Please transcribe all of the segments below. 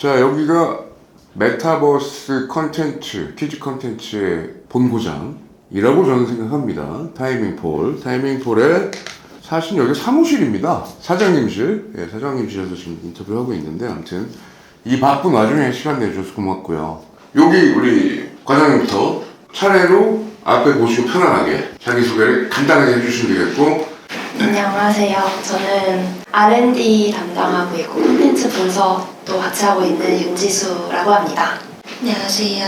자, 여기가 메타버스 컨텐츠, 키즈 컨텐츠의 본고장이라고 저는 생각합니다. 타이밍폴. 타이밍폴의 사실 여기 사무실입니다. 사장님실. 예, 사장님실에서 지금 인터뷰를 하고 있는데, 아무튼 이 바쁜 와중에 시간 내주셔서 고맙고요. 여기 우리 과장님부터 차례로 앞에 보시고 편안하게 자기소개를 간단하게 해주시면 되겠고, 안녕하세요. 저는 R&D 담당하고 있고 콘텐츠 분석도 같이 하고 있는 윤지수라고 합니다. 안녕하세요.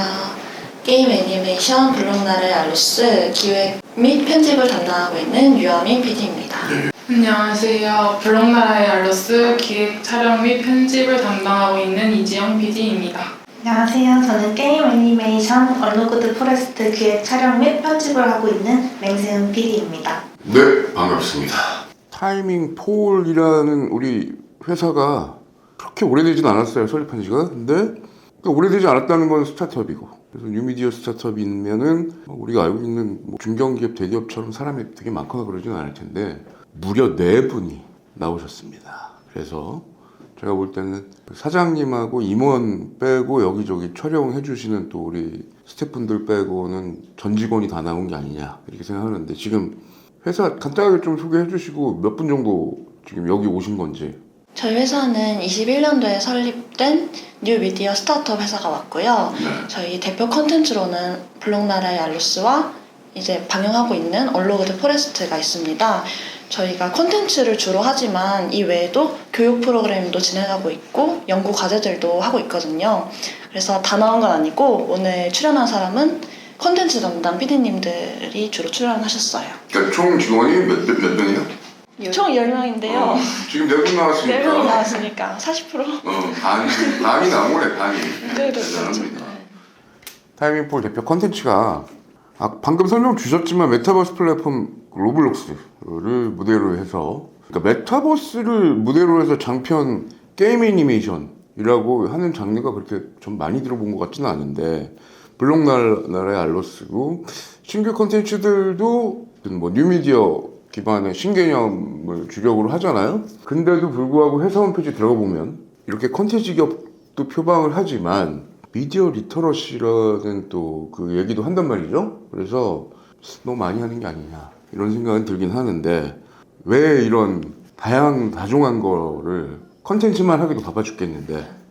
게임 애니메이션 블록나를 알루스 기획 및 편집을 담당하고 있는 유아민 PD입니다. 안녕하세요. 블록나라의 알로스 기획 촬영 및 편집을 담당하고 있는 이지영 PD입니다. 안녕하세요. 저는 게임 애니메이션 얼루구드 포레스트 기획 촬영 및 편집을 하고 있는 맹세은 PD입니다. 네, 반갑습니다. 타이밍 폴이라는 우리 회사가 그렇게 오래되진 않았어요, 설립한 지가. 근데 그러니까 오래되지 않았다는 건 스타트업이고. 그래서 뉴미디어 스타트업이면은 우리가 알고 있는 뭐 중견기업, 대기업처럼 사람이 되게 많거나 그러진 않을 텐데 무려 네 분이 나오셨습니다. 그래서 제가 볼 때는 그 사장님하고 임원 빼고 여기저기 촬영해 주시는 또 우리 스태프분들 빼고는 전 직원이 다 나온 게 아니냐 이렇게 생각하는데 지금 회사 간단하게 좀 소개해 주시고 몇 분 정도 지금 여기 오신 건지 저희 회사는 21년도에 설립된 뉴 미디어 스타트업 회사가 왔고요. 저희 대표 컨텐츠로는 블록나라의 알루스와 이제 방영하고 있는 얼로그드 포레스트가 있습니다. 저희가 컨텐츠를 주로 하지만 이 외에도 교육 프로그램도 진행하고 있고 연구 과제들도 하고 있거든요. 그래서 다 나온 건 아니고 오늘 출연한 사람은 컨텐츠 담당 PD님들이 주로 출연하셨어요. 그러니까 총 직원이 몇, 몇, 몇 명이요? 총 10명인데요. 지금 네분 나왔으니까 4명이 나왔으니까 40%? 어, 반, 반이 나오네 반이 네, 네, 대단합니다. 타이밍폴 대표 컨텐츠가 아, 방금 설명 주셨지만 메타버스 플랫폼 로블록스를 무대로 해서 그러니까 메타버스를 무대로 해서 장편 게임 애니메이션이라고 하는 장르가 그렇게 좀 많이 들어본 것 같지는 않은데 블록나라의 알로스고 신규 컨텐츠들도 뭐 뉴미디어 기반의 신개념을 주력으로 하잖아요. 근데도 불구하고 회사 홈페이지 들어가 보면 이렇게 컨텐츠 기업도 표방을 하지만 미디어 리터러시라는 또 그 얘기도 한단 말이죠. 그래서 너무 많이 하는 게 아니냐 이런 생각은 들긴 하는데 왜 이런 다양 다종한 거를 컨텐츠만 하기도 바빠 죽겠는데 네.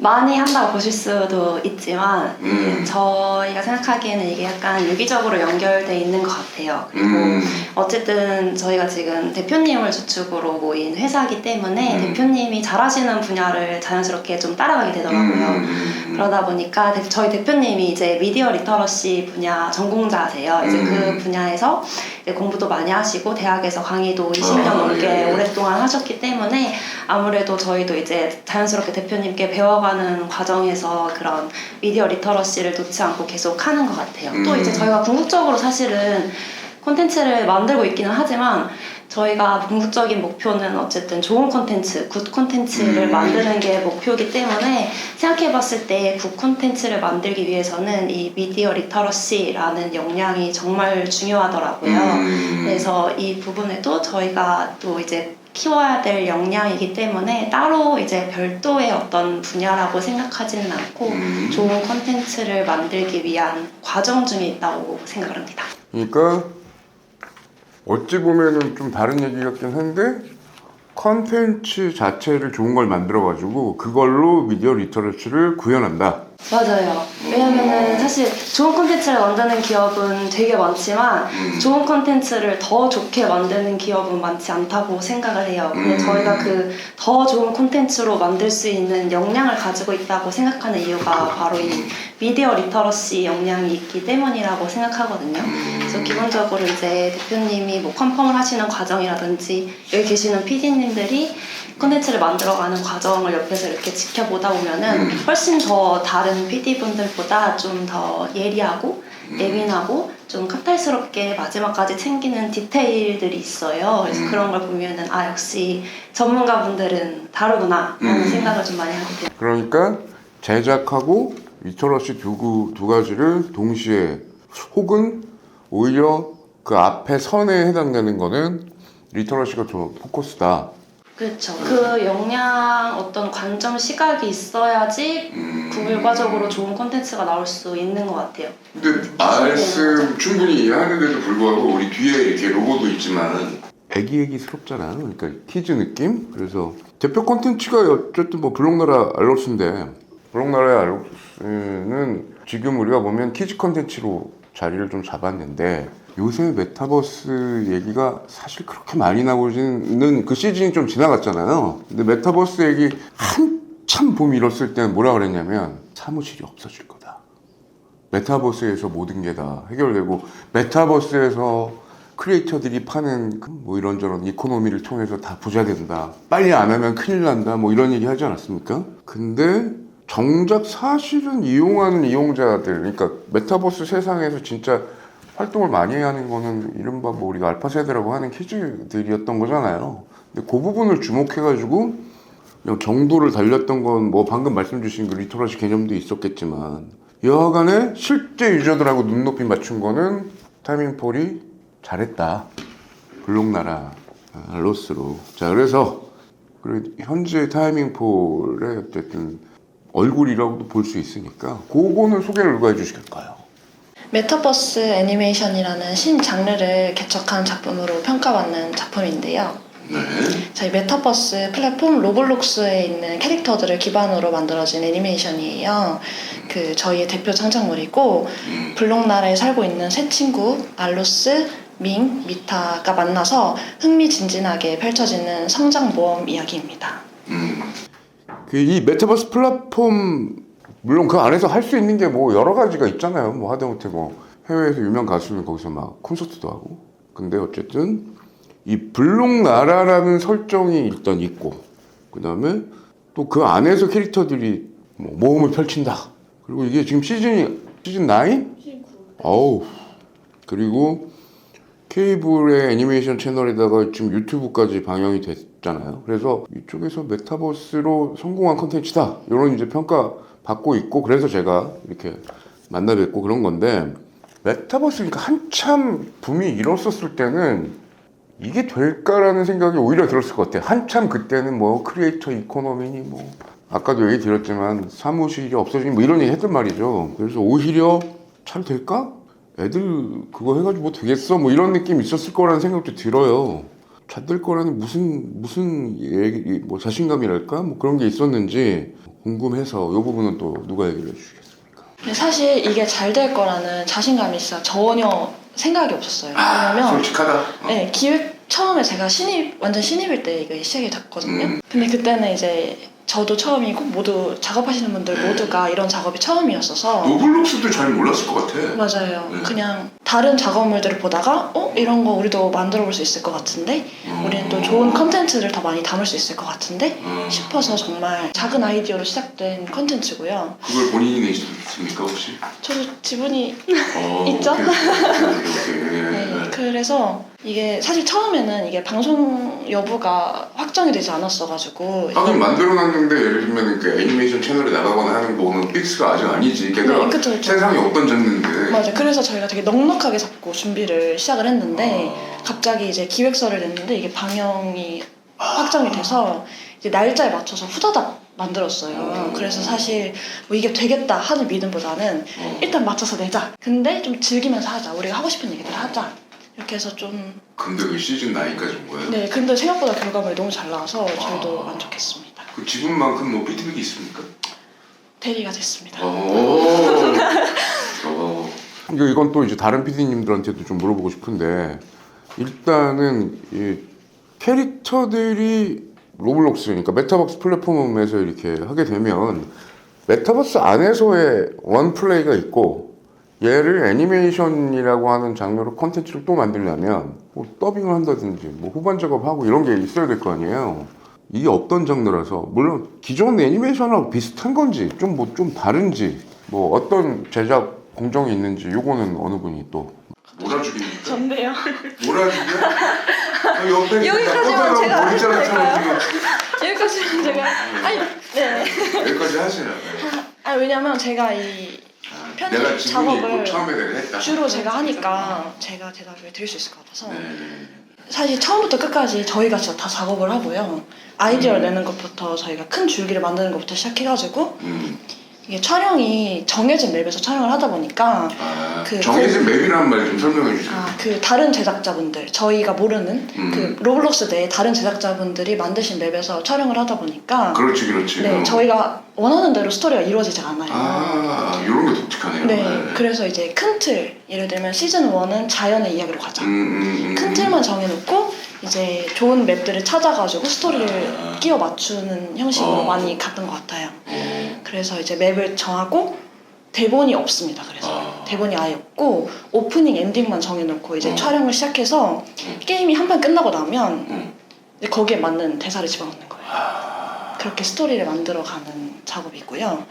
많이 한다고 보실 수도 있지만 음. 저희가 생각하기에는 이게 약간 유기적으로 연결돼 있는 것 같아요. 그리고 음. 어쨌든 저희가 지금 대표님을 주축으로 모인 회사이기 때문에 음. 대표님이 잘하시는 분야를 자연스럽게 좀 따라가게 되더라고요. 음. 그러다 보니까 대- 저희 대표님이 이제 미디어 리터러시 분야 전공자세요. 이제 음. 그 분야에서 이제 공부도 많이 하시고 대학에서 강의도 20년 아, 넘게 예. 오랫동안 하셨기 때문에 아무래도 저희도 이제 자연스럽게 대표님께 배워가는 과정에서 그런 미디어 리터러시를 놓지 않고 계속 하는 것 같아요. 또 음. 이제 저희가 궁극적으로 사실은 콘텐츠를 만들고 있기는 하지만 저희가 궁극적인 목표는 어쨌든 좋은 콘텐츠, 굿 콘텐츠를 음. 만드는 게 목표이기 때문에 생각해봤을 때 굿 콘텐츠를 만들기 위해서는 이 미디어 리터러시라는 역량이 정말 중요하더라고요. 음. 그래서 이 부분에도 저희가 또 이제 키워야 될 역량이기 때문에 따로 이제 별도의 어떤 분야라고 생각하지는 않고 음. 좋은 콘텐츠를 만들기 위한 과정 중에 있다고 생각을 합니다. 그러니까 어찌 보면은 좀 다른 얘기 같긴 한데 컨텐츠 자체를 좋은 걸 만들어 가지고 그걸로 미디어 리터러시를 구현한다. 맞아요. 왜냐면은 사실 좋은 콘텐츠를 만드는 기업은 되게 많지만 좋은 콘텐츠를 더 좋게 만드는 기업은 많지 않다고 생각을 해요. 근데 음. 저희가 그 더 좋은 콘텐츠로 만들 수 있는 역량을 가지고 있다고 생각하는 이유가 바로 이 미디어 리터러시 역량이 있기 때문이라고 생각하거든요. 그래서 기본적으로 이제 대표님이 뭐 컨펌을 하시는 과정이라든지 여기 계시는 PD님들이 콘텐츠를 만들어가는 과정을 옆에서 이렇게 지켜보다 보면은 훨씬 더 다른 PD분들보다 좀 더 예리하고 예민하고 좀 카탈스럽게 마지막까지 챙기는 디테일들이 있어요. 그래서 음. 그런 걸 보면은 아 역시 전문가분들은 다르구나 라는 음. 생각을 좀 많이 하게 돼요. 그러니까 제작하고 리터러시 두, 구- 두 가지를 동시에 혹은 오히려 그 앞에 선에 해당되는 거는 리터러시가 더 포커스다. 그렇죠. 그 역량 어떤 관점 시각이 있어야지 음. 구글과적으로 좋은 콘텐츠가 나올 수 있는 것 같아요. 근데 말씀 충분히 하는데도 불구하고 우리 뒤에 이렇게 로고도 있지만 애기애기스럽잖아. 그러니까 키즈 느낌. 그래서 대표 콘텐츠가 어쨌든 뭐 블록나라 알로스인데 블록나라의 알로스는 지금 우리가 보면 키즈 콘텐츠로 자리를 좀 잡았는데 요새 메타버스 얘기가 사실 그렇게 많이 나오지는 그 시즌이 좀 지나갔잖아요. 근데 메타버스 얘기 한참 봄 일었을 때는 뭐라 그랬냐면 사무실이 없어질 거다. 메타버스에서 모든 게 다 해결되고 메타버스에서 크리에이터들이 파는 그뭐 이런저런 이코노미를 통해서 다 부자 된다. 빨리 안 하면 큰일 난다. 뭐 이런 얘기 하지 않았습니까? 근데 정작 사실은 이용하는 이용자들, 그러니까 메타버스 세상에서 진짜 활동을 많이 하는 거는 이른바 뭐 우리가 알파 세대라고 하는 키즈들이었던 거잖아요. 근데 그 부분을 주목해가지고 정도를 달렸던 건 뭐 방금 말씀 주신 그 리터러시 개념도 있었겠지만 여하간에 실제 유저들하고 눈높이 맞춘 거는 타이밍폴이 잘했다. 블록나라 아, 로스로. 자 그래서 현재 타이밍폴의 어쨌든 얼굴이라고도 볼 수 있으니까 그거는 소개를 누가 해주실까요? 메타버스 애니메이션이라는 신 장르를 개척한 작품으로 평가받는 작품인데요. 네. 저희 메타버스 플랫폼 로블록스에 있는 캐릭터들을 기반으로 만들어진 애니메이션이에요. 그 저희의 대표 창작물이고 블록나라에 살고 있는 세 친구 알로스, 밍, 미타가 만나서 흥미진진하게 펼쳐지는 성장 모험 이야기입니다. 그이 메타버스 플랫폼 물론 그 안에서 할 수 있는 게 뭐 여러 가지가 있잖아요. 뭐 하다못해 뭐 해외에서 유명 가수는 거기서 막 콘서트도 하고. 근데 어쨌든 이 블록나라라는 설정이 일단 있고 그 다음에 또 그 안에서 캐릭터들이 뭐 모험을 펼친다. 그리고 이게 지금 시즌이 시즌 9? 어우. 그리고 케이블의 애니메이션 채널에다가 지금 유튜브까지 방영이 됐잖아요. 그래서 이쪽에서 메타버스로 성공한 컨텐츠다. 이런 이제 평가 받고 있고 그래서 제가 이렇게 만나 뵙고 그런 건데 메타버스니까 한참 붐이 일었었을 때는 이게 될까라는 생각이 오히려 들었을 것 같아요. 한참 그때는 뭐 크리에이터 이코노미니 뭐 아까도 얘기 드렸지만 사무실이 없어지니 뭐 이런 얘기 했단 말이죠. 그래서 오히려 잘 될까? 애들 그거 해가지고 뭐 되겠어? 뭐 이런 느낌 있었을 거라는 생각도 들어요. 잘 될 거라는 무슨 무슨 얘기 뭐 자신감이랄까 뭐 그런 게 있었는지 궁금해서 이 부분은 또 누가 얘기를 해주시겠습니까? 근데 사실 이게 잘 될 거라는 자신감이 진짜 전혀 생각이 없었어요. 왜냐면 솔직하다. 네, 기획 처음에 제가 신입 완전 신입일 때 이거 시작이 됐거든요. 음. 근데 그때는 이제 저도 처음이고 모두 작업하시는 분들 모두가 이런 작업이 처음이었어서 노블록스도 잘 몰랐을 것 같아. 맞아요. 네. 그냥 다른 작업물들을 보다가 어 이런 거 우리도 만들어 볼 수 있을 것 같은데 음. 우리는 또 좋은 컨텐츠를 더 많이 담을 수 있을 것 같은데 음. 싶어서 정말 작은 아이디어로 시작된 컨텐츠고요. 그걸 본인이 내셨습니까 혹시? 저도 지분이 어, 있죠? 오케이, 오케이, 오케이, 오케이. 네, 그래서 이게 사실 처음에는 이게 방송 여부가 확정이 되지 않았어가지고 하긴 만들어놨는데 예를 들면 그 애니메이션 채널에 나가거나 하는 거는 픽스가 아직 아니지. 게다가 네, 그쵸, 그쵸. 세상에 없던 장르인데. 맞아. 그래서 저희가 되게 넉넉하게 잡고 준비를 시작을 했는데 아. 갑자기 이제 기획서를 냈는데 이게 방영이 확정이 돼서 이제 날짜에 맞춰서 후다닥 만들었어요. 그래서 사실 뭐 이게 되겠다 하는 믿음보다는 어. 일단 맞춰서 내자. 근데 좀 즐기면서 하자. 우리가 하고 싶은 얘기들 하자. 이렇게 해서 좀 근데 그 시즌 9까지 온 거예요? 네. 근데 생각보다 결과물이 너무 잘 나와서 저희도 아. 만족했습니다. 그 지분만큼 뭐 피드백이 있습니까? 대리가 됐습니다. 오. 어. 이거 이건 또 이제 다른 PD님들한테도 좀 물어보고 싶은데 일단은 이 캐릭터들이 로블록스 그러니까 메타버스 플랫폼에서 이렇게 하게 되면 메타버스 안에서의 원 플레이가 있고 얘를 애니메이션이라고 하는 장르로 콘텐츠를 또 만들려면 뭐 더빙을 한다든지 뭐 후반 작업하고 이런 게 있어야 될 거 아니에요. 이게 없던 장르라서 물론 기존 애니메이션하고 비슷한 건지 좀뭐 좀 다른지 뭐 어떤 제작 공정이 있는지 요거는 어느 분이 또 몰아주기입니까? 좋네요. 몰아주기야? 어, 옆에 여기까지만 나 제가 머리자랑처럼 여기까지는 제가 아니 네. 여기까지 하시라. 아 왜냐면 제가 이 아, 편집 내가 지분이 있고 작업을 처음에 내가 했다. 주로 제가 하니까 제가 대답을 드릴 수 있을 것 같아서 네. 사실 처음부터 끝까지 저희가 진짜 다 작업을 하고요. 아이디어를 내는 것부터 저희가 큰 줄기를 만드는 것부터 시작해가지고 음. 이게 촬영이 정해진 맵에서 촬영을 하다 보니까 아, 그 정해진 맵이라는 말좀 설명해 주세요. 아, 그 다른 제작자분들 저희가 모르는 음. 그 로블록스 내에 다른 제작자분들이 만드신 맵에서 촬영을 하다 보니까 그렇지, 그렇지. 네 어. 저희가 원하는 대로 스토리가 이루어지지 않아요. 아, 이런 게 독특하네요. 네, 그래서 이제 큰 틀, 예를 들면 시즌 1은 자연의 이야기로 가자. 음, 음, 음. 큰 틀만 정해놓고 이제 좋은 맵들을 찾아가지고 스토리를 아. 끼워 맞추는 형식으로 어. 많이 갔던 것 같아요. 어. 그래서 이제 맵을 정하고 대본이 없습니다. 그래서 아. 대본이 아예 없고 오프닝 엔딩만 정해놓고 이제 어. 촬영을 시작해서 게임이 한 판 끝나고 나면 음. 이제 거기에 맞는 대사를 집어넣는 거예요. 아. 그렇게 스토리를 만들어가는 작업이고요. 어.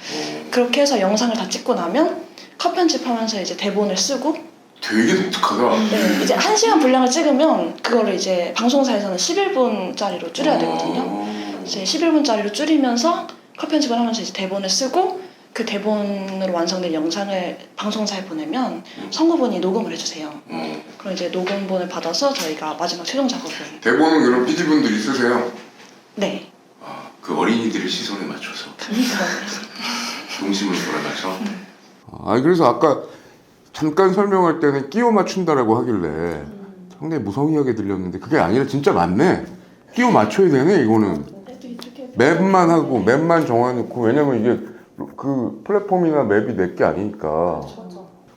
그렇게 해서 영상을 다 찍고 나면 컷 편집하면서 이제 대본을 쓰고 되게 독특하다. 네, 이제 1시간 분량을 찍으면 그거를 이제 방송사에서는 11분짜리로 줄여야 되거든요. 어. 이제 11분짜리로 줄이면서 컷 편집을 하면서 이제 대본을 쓰고 그 대본으로 완성된 영상을 방송사에 보내면 성우분이 녹음을 해주세요. 어. 그럼 이제 녹음본을 받아서 저희가 마지막 최종 작업을 대본은 그런 PD분들이 쓰세요? 네. 아, 그 어린이들의 시선에 맞춰서 동심을 돌아가서. 아 그래서 아까 잠깐 설명할 때는 끼워 맞춘다라고 하길래 상당히 무성의하게 들렸는데 그게 아니라 진짜 맞네. 끼워 맞춰야 되네 이거는. 맵만 하고 맵만 정해놓고 왜냐면 이게 그 플랫폼이나 맵이 내 게 아니니까.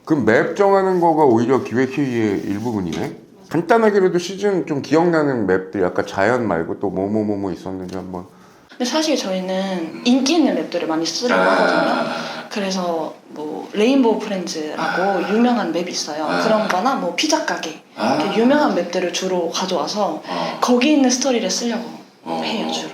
그럼 맵 정하는 거가 오히려 기획회의의 일부분이네. 간단하게라도 시즌 좀 기억나는 맵들 약간 자연 말고 또 뭐 뭐 뭐 뭐 있었는지 한번. 근데 사실 저희는 인기 있는 맵들을 많이 쓰려고 하거든요. 아, 그래서 뭐 레인보우 프렌즈라고 유명한 맵이 있어요. 아. 그런 거나 뭐 피자 가게 아. 이렇게 유명한 맵들을 주로 가져와서 어. 거기 있는 스토리를 쓰려고 어. 해요 주로.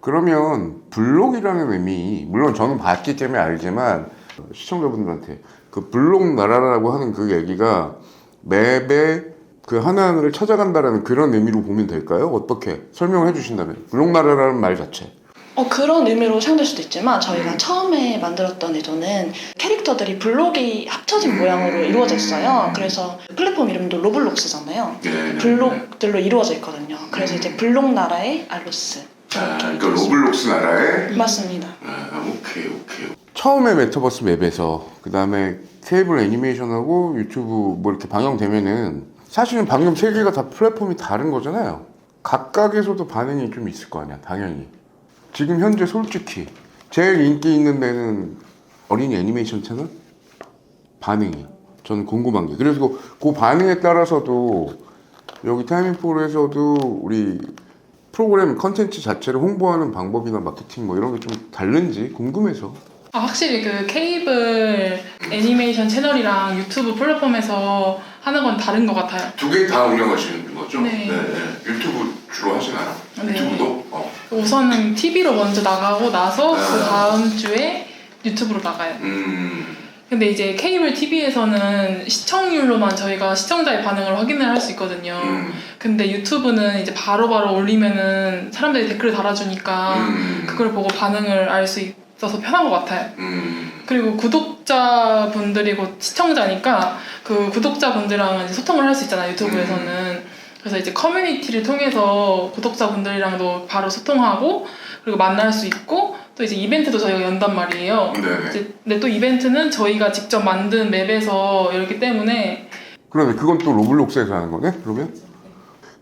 그러면 블록이라는 의미 물론 저는 봤기 때문에 알지만 시청자분들한테 그 블록 나라라고 하는 그 얘기가 맵에 그 하나하나를 찾아간다라는 그런 의미로 보면 될까요? 어떻게 설명해 주신다면 블록 나라라는 말 자체 어 그런 의미로 사용될 수도 있지만 저희가 음. 처음에 만들었던 애도는 캐릭터들이 블록이 합쳐진 모양으로 이루어져 있어요. 그래서 플랫폼 이름도 로블록스잖아요. 네, 블록들로 이루어져 있거든요. 그래서 이제 블록 나라의 알로스. 아, 그러니까 로블록스 나라에 맞습니다. 아, 오케이 오케이 처음에 메타버스 맵에서 그 다음에 케이블 애니메이션하고 유튜브 뭐 이렇게 방영되면은 사실은 방금 세 개가 다 플랫폼이 다른 거잖아요 각각에서도 반응이 좀 있을 거 아니야 당연히 지금 현재 솔직히 제일 인기 있는 데는 어린이 애니메이션 채널 반응이 저는 궁금한 게 그래서 그, 그 반응에 따라서도 여기 타이밍포에서도 우리 프로그램 컨텐츠 자체를 홍보하는 방법이나 마케팅 뭐 이런 게 좀 다른지 궁금해서 아, 확실히 그 케이블 애니메이션 채널이랑 유튜브 플랫폼에서 하는 건 다른 것 같아요. 두 개 다 운영하시는 거죠? 네. 유튜브 주로 하시나요? 네. 유튜브도? 어. 우선은 TV로 먼저 나가고 나서 그 아. 다음 주에 유튜브로 나가요. 음. 근데 이제 케이블 TV에서는 시청률로만 저희가 시청자의 반응을 확인을 할 수 있거든요. 음. 근데 유튜브는 이제 바로바로 올리면은 사람들이 댓글을 달아주니까 음. 그걸 보고 반응을 알 수 있어서 편한 것 같아요. 음. 그리고 구독자분들이 곧 시청자니까 그 구독자분들이랑 소통을 할 수 있잖아요 유튜브에서는 그래서 이제 커뮤니티를 통해서 구독자분들이랑도 바로 소통하고 그리고 만날 수 있고 또 이제 이벤트도 저희가 연단 말이에요 네네. 이제 근데 또 이벤트는 저희가 직접 만든 맵에서 열기 때문에 그러네. 그건 또 로블록스에서 하는 거네? 그러면?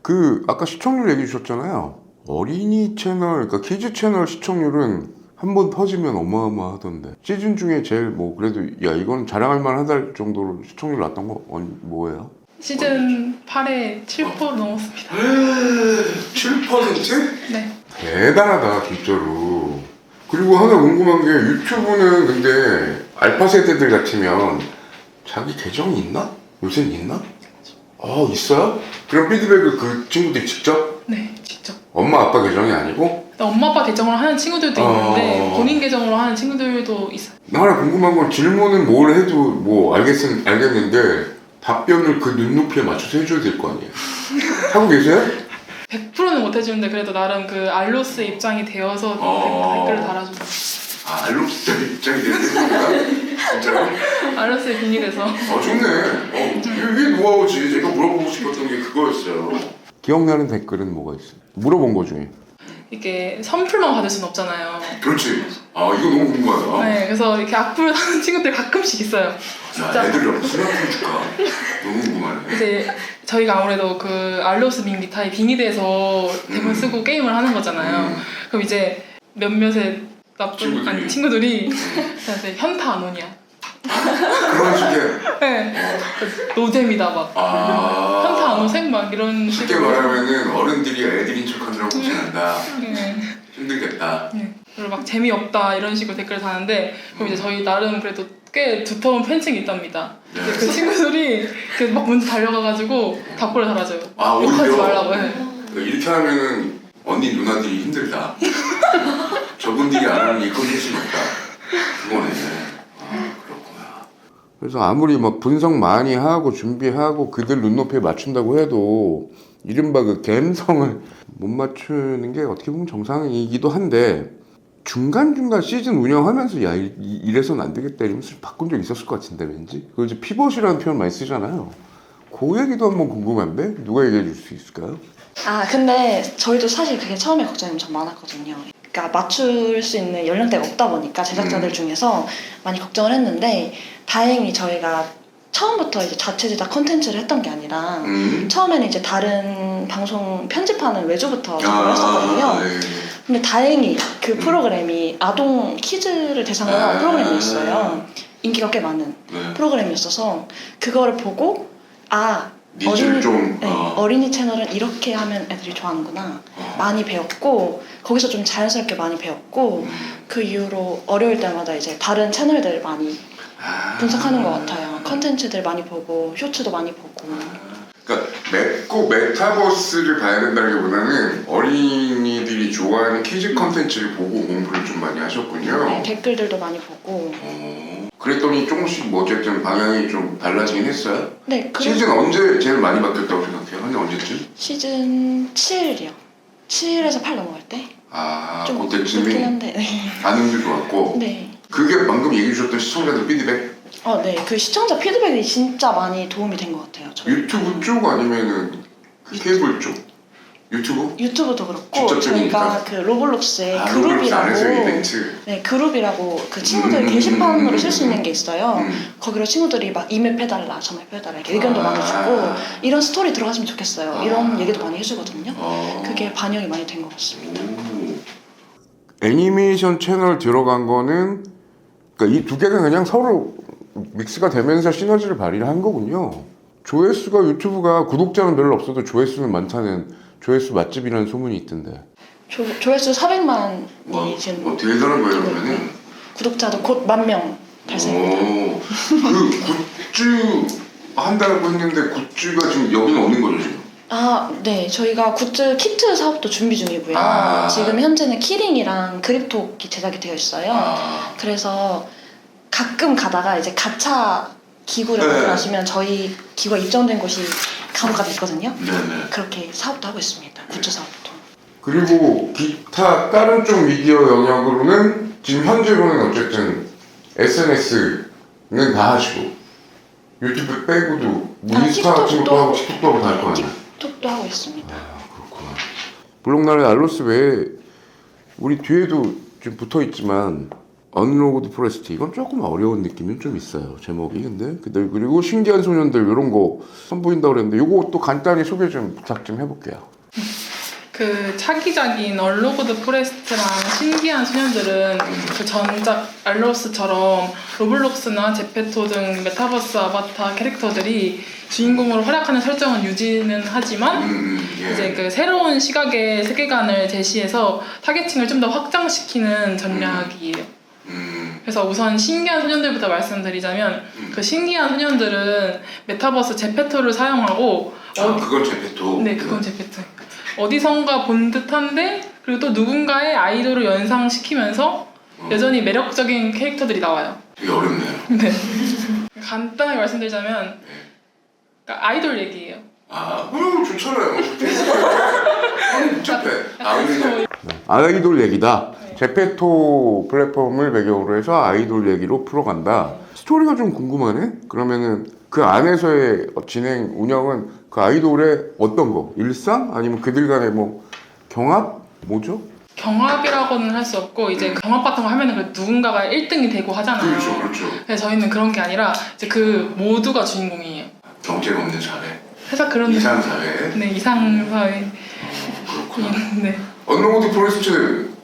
그, 아까 시청률 얘기 주셨잖아요. 어린이 채널, 그러니까 키즈 채널 시청률은 한번 터지면 어마어마하던데. 시즌 중에 제일 뭐, 그래도, 야, 이건 자랑할 만하다 정도로 시청률 났던 거, 어, 뭐예요? 시즌 8에 7% 넘었습니다 7%? 네 대단하다 진짜로 그리고 하나 궁금한 게 유튜브는 근데 알파 세대들 같으면 자기 계정이 있나? 요새는 있나? 아 있어요? 그럼 피드백을 그 친구들이 직접? 네, 직접 엄마 아빠 계정이 아니고? 엄마 아빠 계정으로 하는 친구들도 어. 있는데 본인 계정으로 하는 친구들도 있어요 나 하나 궁금한 건 질문은 뭘 해도 뭐 알겠, 알겠는데 답변을 그 눈높이에 맞춰서 해줘야 될 거 아니에요 하고 계세요? 100%는 못 해주는데 그래도 나름 그 알로스의 입장이 되어서 어. 댓글을 달아주고 아 알록스자 입장이 되는 겁니다 진짜요? 알로스에 빙의돼서 아 좋네. 어, 이게 노하우지. 제가 물어보고 싶었던 게 그거였어요. 기억나는 댓글은 뭐가 있어요? 물어본 거 중에. 이게 선풀만 받을 순 없잖아요. 그렇지. 아 이거 너무 궁금하다. 네, 그래서 이렇게 악플 하는 친구들 가끔씩 있어요. 진짜. 애들이 무슨 학교 줄까? 너무 궁금하네. 이제 저희가 아무래도 그 알로스 밍기타의 빙의돼서 대본 음. 쓰고 게임을 하는 거잖아요. 음. 그럼 이제 몇몇의 나쁜 친구들이. 아니 친구들이 저한테 현타 안 오냐? 그런 식의 네, 노잼이다 막아 현타 안 오셈 막 이런 쉽게 식으로. 말하면은 어른들이 애들인 척하느라고 고생한다. 네. 힘들겠다. 네. 그리고 막 재미없다 이런 식으로 댓글 다는데 그럼 이제 저희 나름 그래도 꽤 두터운 팬층이 있답니다. 네. 근데 그 친구들이 이렇게 막 먼저 달려가가지고 답글을 달아줘요. 아, 욕하지 오히려? 말라고 해. 그러니까 이렇게 하면은 언니 누나들이 힘들다. 저분들이 안 하는 이 컨텐츠는 없다. 그거네. 아 그렇구나. 그래서 아무리 막 분석 많이 하고 준비하고 그들 눈높이에 맞춘다고 해도 이른바 그 갬성을 못 맞추는 게 어떻게 보면 정상이기도 한데 중간중간 시즌 운영하면서 야 이- 이- 이래서는 안 되겠다 이러면서 바꾼 적 있었을 것 같은데 왠지 그걸 이제 피벗이라는 표현 많이 쓰잖아요 그 얘기도 한번 궁금한데 누가 얘기해 줄 수 있을까요? 아 근데 저희도 사실 그게 처음에 걱정이 엄청 많았거든요. 그러니까 맞출 수 있는 연령대가 없다 보니까 제작자들 음. 중에서 많이 걱정을 했는데 다행히 저희가 처음부터 이제 자체 제작 컨텐츠를 했던 게 아니라 음. 처음에는 이제 다른 방송 편집하는 외주부터 작업을 했었거든요. 아, 네. 근데 다행히 그 프로그램이 아동 키즈를 대상으로 한 아. 프로그램이었어요. 인기가 꽤 많은 네. 프로그램이었어서 그거를 보고 아 니즈를 어린이, 좀 네, 어, 어린이 채널은 이렇게 하면 애들이 좋아하는구나 어. 많이 배웠고 거기서 좀 자연스럽게 많이 배웠고 음. 그 이후로 어려울 때마다 이제 다른 채널들 많이 아. 분석하는 것 같아요 컨텐츠들 많이 보고 쇼츠도 많이 보고 그러니까 맵고 메타버스를 봐야 된다기보다는 어린이들이 좋아하는 키즈 컨텐츠를 보고 공부를 좀 많이 하셨군요. 네, 댓글들도 많이 보고 어, 그랬더니 조금씩 뭐 어쨌든 방향이 좀 달라지긴 했어요. 네 그래 시즌 언제 제일 많이 바뀌었다고 생각해요? 한 언제쯤? 시즌 7이요 7에서 8 넘어갈 때? 아, 좀 그때쯤이. 반응도 좋았고 네. 그게 방금 얘기해 주셨던 시청자들 피드백 어, 네. 그 시청자 피드백이 진짜 많이 도움이 된 것 같아요. 저희. 유튜브 쪽 아니면은 그 케이블 쪽? 유튜브? 유튜브도 그렇고 저희가 들으니까? 그 로블록스의 아, 로블록스 안에서 그룹이라고 이벤트 네 그룹이라고 그 친구들 음, 게시판으로 음, 쓸 수 있는 게 있어요. 음. 거기로 친구들이 막 이메일 해달라, 전화해 해달라 이렇게 의견도 아. 많이 주고 이런 스토리 들어갔으면 좋겠어요. 아. 이런 얘기도 많이 해주거든요. 어. 그게 반영이 많이 된 것 같습니다. 애니메이션 채널 들어간 거는 그러니까 이 두 개가 그냥 서로 믹스가 되면서 시너지를 발휘한 거군요. 조회수가 유튜브가 구독자는 별로 없어도 조회수는 많다는 조회수 맛집이라는 소문이 있던데. 조, 조회수 400만이 뭐, 지금 뭐 대단한 거예요 그러면은. 있고, 구독자도 곧 만 명 달성입니다. 오, 그 굿즈 한다고 했는데 굿즈가 지금 여기는 없는 거죠 지금? 아, 네. 저희가 굿즈 키트 사업도 준비 중이고요. 아. 지금 현재는 키링이랑 그립톡이 제작이 되어 있어요. 아, 그래서 가끔 가다가 이제 가차 기구를 네. 발견하시면 저희 기구가 입점된 곳이 간혹가다 있거든요. 네네. 그렇게 사업도 하고 있습니다. 굿즈 사업도. 그리고 기타 다른 쪽 미디어 영역으로는 지금 현재로는 어쨌든 SNS는 다 하시고 유튜브 빼고도 뭐 아, 인스타 같은 것도 틱톡도 하고 틱톡도 하고 다할거 아니야? 톡도 하고 있습니다. 그렇구나. 블록나라의 알로스 외에 우리 뒤에도 좀 붙어 있지만 언로그드 포레스트 이건 조금 어려운 느낌이 좀 있어요 제목이 근데 근데 그리고 신기한 소년들 이런 거 선보인다 그랬는데 요거 또 간단히 소개 좀 부탁 좀 해볼게요. 그 차기작인 얼로그드 포레스트랑 신기한 소년들은 그 전작 알로스처럼 로블록스나 제페토 등 메타버스 아바타 캐릭터들이 주인공으로 활약하는 설정은 유지는 하지만 음, 음, 예. 이제 그 새로운 시각의 세계관을 제시해서 타겟층을 좀 더 확장시키는 전략이에요. 음, 그래서 우선 신기한 소년들부터 말씀드리자면 음. 그 신기한 소년들은 메타버스 제페토를 사용하고 아 어, 그건 제페토. 네, 그건 제페토. 어디선가 본 듯한데 그리고 또 누군가의 아이돌을 연상시키면서 어, 여전히 매력적인 캐릭터들이 나와요. 되게 어렵네요. 네. 간단하게 말씀드리자면 그러니까 아이돌 얘기예요. 아, 그럼 좋잖아요. 복잡해. 아 근데 아이돌 얘기다. 제페토 플랫폼을 배경으로 해서 아이돌 얘기로 풀어간다. 스토리가 좀 궁금하네. 그러면은 그 안에서의 진행 운영은 그 아이돌의 어떤 거? 일상? 아니면 그들 간의 뭐 경합? 뭐죠? 경합이라고는 할 수 없고 이제 경합 같은 거 하면은 그 누군가가 1등이 되고 하잖아요. 그렇죠. 근데 저희는 그런 게 아니라 이제 그 모두가 주인공이에요. 경쟁 없는 사회, 회사 그런 사회. 네 이상 사회 그렇구나. 네 언노고드 포레스트는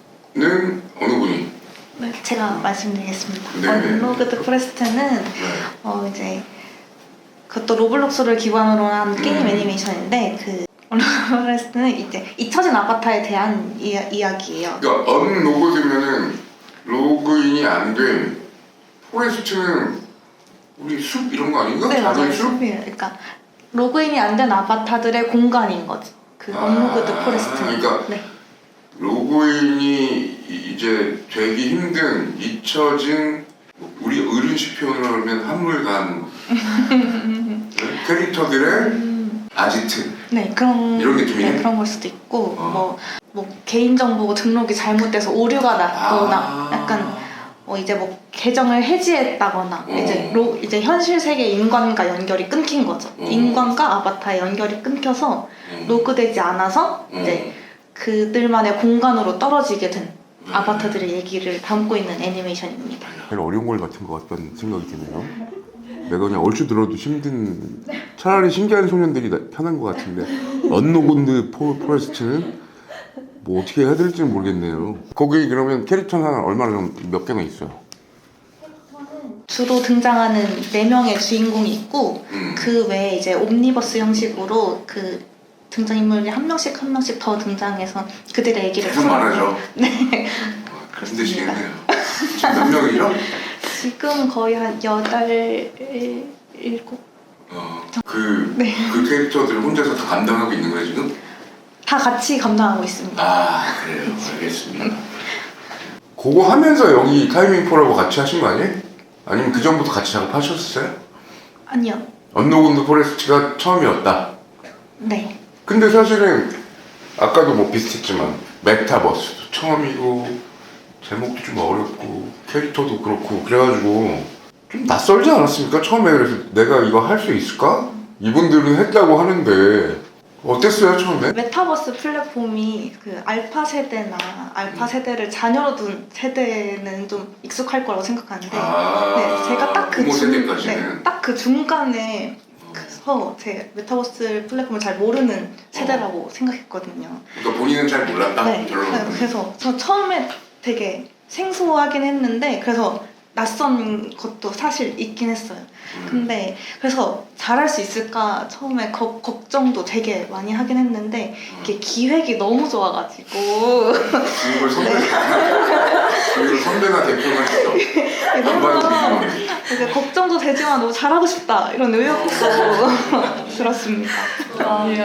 어느 분이? 네, 제가 말씀드리겠습니다. 네. 언로그드 포레스트는 네. 어 이제 그것도 로블록스를 기반으로 한 게임 음. 애니메이션인데 그 언로그드 포레스트는 이제 잊혀진 아바타에 대한 이야, 이야기예요. 그러니까 언로고드면은 로그인이 안 된 포레스트는 우리 숲 이런 거 아닌가? 네 맞아요. 숲? 숲이에요. 그러니까 로그인이 안 된 아바타들의 공간인 거죠. 그 아, 언로그드 포레스트는. 그러니까 네. 로그인이 이제 되기 힘든 잊혀진 우리 어른식 표현을 하면 한물간 네? 캐릭터들의 아지트 네 그런 이런 느낌이에요? 네, 그런 걸 수도 있고 어. 뭐, 뭐 개인정보 등록이 잘못돼서 오류가 났거나 아. 약간 뭐 이제 뭐 계정을 해지했다거나 어. 이제 로 이제 현실 세계 인간과 연결이 끊긴 거죠. 어. 인간과 아바타의 연결이 끊겨서 음. 로그되지 않아서 음. 이제 그들만의 공간으로 떨어지게 된 음. 아바타들의 얘기를 담고 있는 애니메이션입니다. 제일 어려운 걸 같은 것 같다는 생각이 드네요. 내가 그냥 얼추 들어도 힘든 차라리 신기한 소년들이 나- 편한 것 같은데 언노곤드 포, 포레스트는 뭐 어떻게 해야 될지 는 모르겠네요. 거기 그러면 캐릭터는 한 얼마나 좀- 몇 개나 있어요? 주로 등장하는 네 명의 주인공이 있고 음. 그 외에 이제 옴니버스 형식으로 그 등장인물이 한 명씩 한 명씩 더 등장해서 그들의 얘기를 계속 많아져. 네. 힘드시겠네요. 지금 몇 명이죠? 지금 거의 한 여덟 일곱 어, 그, 네. 그 캐릭터들을 혼자서 다 감당하고 있는 거예요 지금? 다 같이 감당하고 있습니다. 아 그래요 알겠습니다 그거 하면서 여기 타이밍 포라고 같이 하신 거 아니에요? 아니면 그 전부터 같이 작업하셨어요? 아니요. 언노군드 포레스트가 처음이었다 네. 근데 사실은 아까도 뭐 비슷했지만 메타버스도 처음이고 제목도 좀 어렵고 캐릭터도 그렇고 그래가지고 좀 낯설지 않았습니까? 처음에 그래서 내가 이거 할 수 있을까? 이분들은 했다고 하는데 어땠어요 처음에? 메타버스 플랫폼이 그 알파 세대나 알파 세대를 자녀로 둔 세대는 좀 익숙할 거라고 생각하는데 아, 네, 제가 딱그 부모 중, 세대까지는 네, 딱그 중간에 서 제 메타버스 플랫폼을 잘 모르는 세대라고 생각했거든요. 그러니까 본인은 잘 몰랐다 네, 결론은 네, 그래서 저 처음에 되게 생소하긴 했는데 그래서 낯선 것도 사실 있긴 했어요. 음. 근데 그래서 잘할 수 있을까 처음에 거- 걱정도 되게 많이 하긴 했는데 이게 기획이 너무 좋아가지고. 이걸 선배가 이걸 선배가 대표가 했어 너무 되게 걱정도 되지만 너무 잘하고 싶다 이런 의욕도 들었습니다. 이야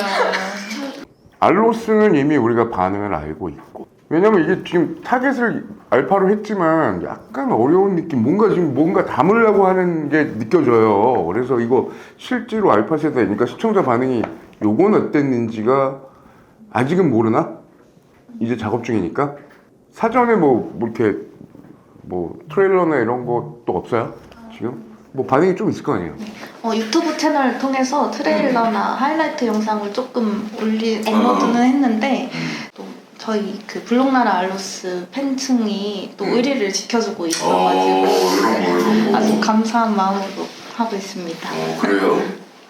알로스는 이미 우리가 반응을 알고 있고 왜냐면 이게 지금 타겟을 알파로 했지만 약간 어려운 느낌 뭔가 지금 뭔가 담으려고 하는 게 느껴져요 그래서 이거 실제로 알파 세대니까 시청자 반응이 요건 어땠는지가 아직은 모르나? 이제 작업 중이니까 사전에 뭐, 뭐 이렇게 뭐 트레일러나 이런 것도 없어요 지금? 뭐 반응이 좀 있을 거 아니에요 어, 유튜브 채널을 통해서 트레일러나 하이라이트 영상을 조금 올리 업로드는 했는데 또 저희 그 블록나라 알로스 팬층이 또 음. 의리를 지켜주고 있어가지고 이런 거 이런 거 아주 감사한 마음으로 하고 있습니다. 어, 그래요?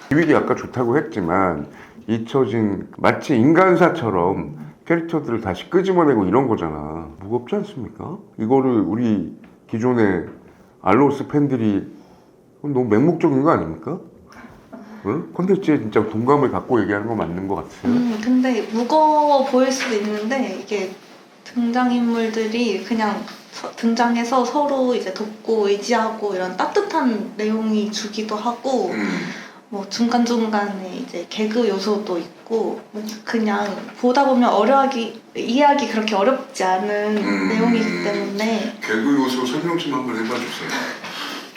기획이 아까 좋다고 했지만 잊혀진 마치 인간사처럼 캐릭터들을 다시 끄집어내고 이런 거잖아. 무겁지 않습니까? 이거를 우리 기존의 알로스 팬들이 너무 맹목적인 거 아닙니까? 응? 콘텐츠에 진짜 동감을 갖고 얘기하는 거 맞는 것 같아요. 음, 근데 무거워 보일 수도 있는데 이게 등장인물들이 그냥 서- 등장해서 서로 이제 돕고 의지하고 이런 따뜻한 내용이 주기도 하고 음. 뭐 중간중간에 이제 개그 요소도 있고 뭐 그냥 보다 보면 어려하기 이해하기 그렇게 어렵지 않은 음. 내용이기 때문에 개그 요소 설명 좀 한번 해봐 주세요.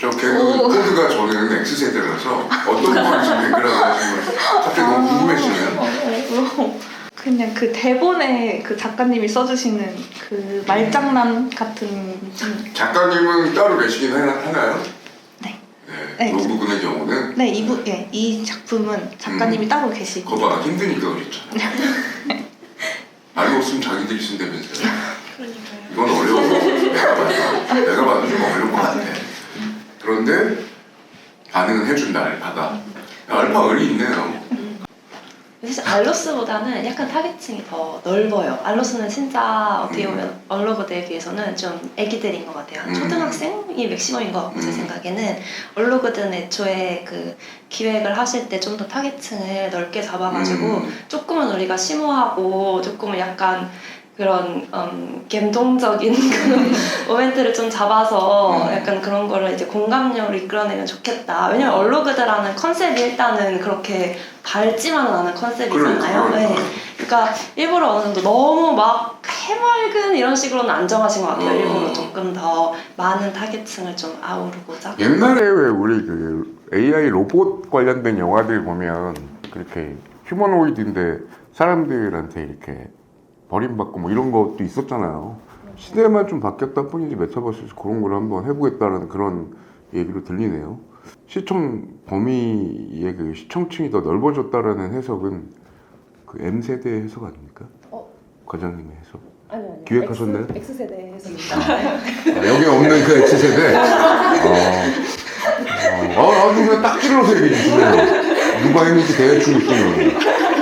저 개그 오. 코드가 저는 X세대라서 어떤 지금 댓글 하시는 거예요? 갑자기 너무 궁금해지네요. 어, 그냥 그 대본에 그 작가님이 써주시는 그 말장난 같은 음, 작가님은 따로 계시긴 하나- 하나요? 네. 네. 네. 로브군의 경우는 네, 이, 부, 예, 이 작품은 작가님이 따로 계시고 그거 봐 힘드니까 그랬잖아. 알고 없으면 자기들이 쓴다면서요. 이건 어려워. 내가 봐도 내가 봐도 좀 어려운 것 같아. 그런데 반응은 해준다 알파가. 알파 의리 있네요. 사실 알로스보다는 약간 타겟층이 더 넓어요. 알로스는 진짜 어떻게 보면 얼로그들에 비해서는 좀 애기들인 것 같아요. 음. 초등학생이 맥시멈인 것 같고 제 음. 생각에는 얼로그들은 애초에 그 기획을 하실 때 좀 더 타겟층을 넓게 잡아가지고 음. 조금은 우리가 심오하고 조금은 약간 그런 음, 감동적인 그런 모멘트를 좀 잡아서 음. 약간 그런 거를 이제 공감력을 이끌어내면 좋겠다. 왜냐면 얼로그드라는 컨셉이 일단은 그렇게 밝지만은 않은 컨셉이잖아요. 그러니까, 네. 그러니까. 그러니까 일부러 어느 정도 너무 막 해맑은 이런 식으로는 안 정하신 것 같아요. 어. 일부러 조금 더 많은 타겟층을 좀 아우르고자. 옛날에 왜 우리 그 AI 로봇 관련된 영화들 보면 그렇게 휴머노이드인데 사람들한테 이렇게 버림받고 뭐 이런 것도 있었잖아요. 시대만 좀 바뀌었다 뿐이지 메타버스에서 그런 걸 한번 해보겠다는 그런 얘기로 들리네요. 시청 범위의 그 시청층이 더 넓어졌다라는 해석은 그 M 세대 해석 아닙니까? 어. 과장님의 해석. 아니요, 아니요. 기획하셨나요? X, X세대 했습니다. 아, 여기 없는 그 X 세대. 어, 어, 아주 그냥 딱 찔러서 얘기해 주시네요. 누가 했는지 대충 있군요. 어.